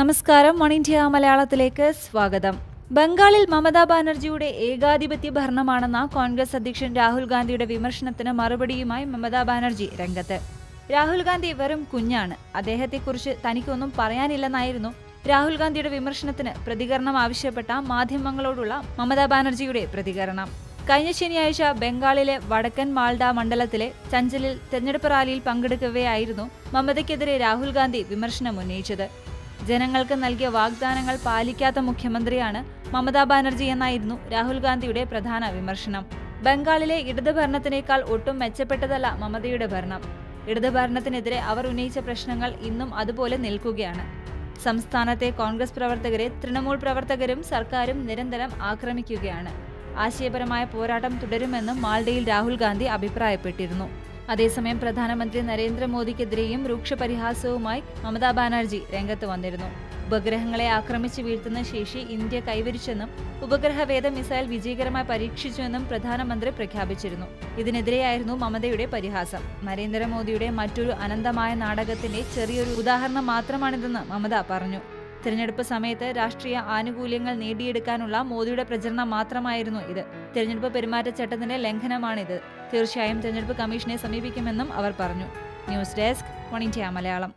നമസ്കാരം. One India മലയാളത്തിലേക്ക് സ്വാഗതം. ബംഗാളിൽ മമതാ ബാനർജിയുടെ ഏകാധിപത്യ ഭരണമാണെന്ന കോൺഗ്രസ് അധ്യക്ഷൻ രാഹുൽ ഗാന്ധിയുടെ വിമർശനത്തിന് മറുപടിയുമായി മമതാ ബാനർജി രംഗത്ത്. രാഹുൽ ഗാന്ധി വെറും കുഞ്ഞാണ്. അദ്ദേഹത്തെക്കുറിച്ച് തനിക്കൊന്നും പറയാനില്ലെന്നായിരുന്നു രാഹുൽ ഗാന്ധിയുടെ വിമർശനത്തിന് പ്രതികരണം ആവശ്യപ്പെട്ട മാധ്യമങ്ങളോടുള്ള മമതാ ബാനർജിയുടെ പ്രതികരണം. കഴിഞ്ഞ ശനിയാഴ്ച ബംഗാളിലെ വടക്കൻ മാൾഡ മണ്ഡലത്തിലെ ചഞ്ചലിൽ തെരഞ്ഞെടുപ്പ് റാലിയിൽ പങ്കെടുക്കവെയായിരുന്നു മമതയ്ക്കെതിരെ രാഹുൽ ഗാന്ധി വിമർശനം ഉന്നയിച്ചത്. ജനങ്ങൾക്ക് നൽകിയ വാഗ്ദാനങ്ങൾ പാലിക്കാത്ത മുഖ്യമന്ത്രിയാണ് മമതാ ബാനർജി എന്നായിരുന്നു രാഹുൽ ഗാന്ധിയുടെ പ്രധാന വിമർശനം. ബംഗാളിലെ ഇടത് ഭരണത്തിനേക്കാൾ ഒട്ടും മെച്ചപ്പെട്ടതല്ല മമതയുടെ ഭരണം. ഇടത് ഭരണത്തിനെതിരെ അവർ ഉന്നയിച്ച പ്രശ്നങ്ങൾ ഇന്നും അതുപോലെ നിൽക്കുകയാണ്. സംസ്ഥാനത്തെ കോൺഗ്രസ് പ്രവർത്തകരെ തൃണമൂൽ പ്രവർത്തകരും സർക്കാരും നിരന്തരം ആക്രമിക്കുകയാണ്. ആശയപരമായ പോരാട്ടം തുടരുമെന്നും മാൾഡയിൽ രാഹുൽ ഗാന്ധി അഭിപ്രായപ്പെട്ടിരുന്നു. അതേസമയം പ്രധാനമന്ത്രി നരേന്ദ്രമോദിക്കെതിരെയും രൂക്ഷ പരിഹാസവുമായി മമതാ ബാനർജി രംഗത്ത് വന്നിരുന്നു. ഉപഗ്രഹങ്ങളെ ആക്രമിച്ച് വീഴ്ത്തുന്ന ശേഷി ഇന്ത്യ കൈവരിച്ചെന്നും ഉപഗ്രഹവേദ മിസൈൽ വിജയകരമായി പരീക്ഷിച്ചുവെന്നും പ്രധാനമന്ത്രി പ്രഖ്യാപിച്ചിരുന്നു. ഇതിനെതിരെയായിരുന്നു മമതയുടെ പരിഹാസം. നരേന്ദ്രമോദിയുടെ മറ്റൊരു അനന്തമായ നാടകത്തിന്റെ ചെറിയൊരു ഉദാഹരണം മാത്രമാണിതെന്ന് മമത പറഞ്ഞു. തിരഞ്ഞെടുപ്പ് സമയത്ത് രാഷ്ട്രീയ ആനുകൂല്യങ്ങൾ നേടിയെടുക്കാനുള്ള മോദിയുടെ പ്രചരണം മാത്രമായിരുന്നു ഇത്. തിരഞ്ഞെടുപ്പ് പെരുമാറ്റച്ചട്ടത്തിന്റെ ലംഘനമാണിത്. തീർച്ചയായും തിരഞ്ഞെടുപ്പ് കമ്മീഷനെ സമീപിക്കുമെന്നും അവർ പറഞ്ഞു. News desk one India Malayalam.